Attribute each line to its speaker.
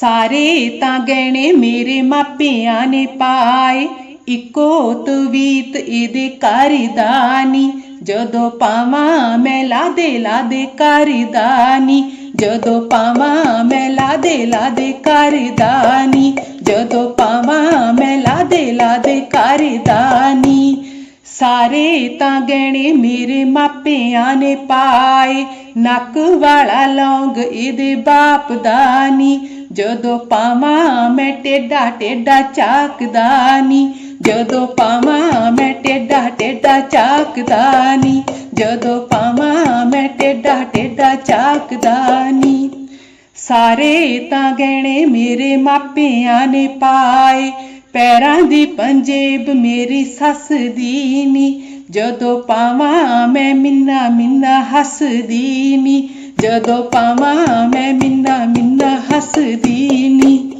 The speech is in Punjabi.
Speaker 1: ਸਾਰੇ ਤਾਂ ਗਹਿਣੇ ਮੇਰੇ ਮਾਪਿਆਂ ਨੇ ਪਾਏ। ਇੱਕੋ ਤਵੀਤ ਇਹਦੇ ਕਰਦਾਨੀ ਜਦੋਂ ਪਾਵਾਂ ਮੈਂ ਲਾਦੇ ਲਾਦੇ ਕਰਦਾਨੀ ਜਦੋਂ ਪਾਵਾਂ ਮੈਂ ਲਾਦੇ ਲਾਦੇ ਕਰਦਾਨੀ ਜਦੋਂ ਪਾਵਾਂ ਮੈਂ ਲਾਦੇ ਲਾਦੇ ਕਰਦਾਨੀ ਸਾਰੇ ਤਾਂ ਗਹਿਣੇ ਮੇਰੇ ਮਾਪਿਆਂ ਨੇ ਪਾਏ। ਨੱਕ ਵਾਲਾ ਲੌਂਗ ਇਹਦੇ ਬਾਪ ਦਾ ਨੀ। ਜਦੋਂ ਪਾਵਾਂ ਮੈਂ ਟੇਡਾ ਟੇਡਾ ਚਾਕਦਾ ਨੀ, ਜਦੋਂ ਪਾਵਾਂ ਮੈਂ ਟੇਡਾ ਟੇਡਾ ਚਾਕਦਾ ਨੀ, ਜਦੋਂ ਪਾਵਾਂ ਮੈਂ ਟੇਡਾ ਟੇਡਾ ਚਾਕਦਾ ਨੀ। ਸਾਰੇ ਤਾਂ ਗਹਿਣੇ ਮੇਰੇ ਮਾਪਿਆਂ ਨੇ ਪਾਏ, ਪੈਰਾਂ ਦੀ ਪੰਜੇਬ ਮੇਰੀ ਸੱਸ ਦੀ ਨੀ ਜਦੋਂ ਪਾਵਾਂ ਮੈਂ ਮਿੰਨਾ ਮਿੰਨਾ ਹੱਸਦੀ ਨੀ। ਜਦੋਂ ਪਾਵਾਂ ਮੈਂ ਮਿੰਨਾ ਮਿੰਨਾ ਹੱਸਦੀ ਨੀ।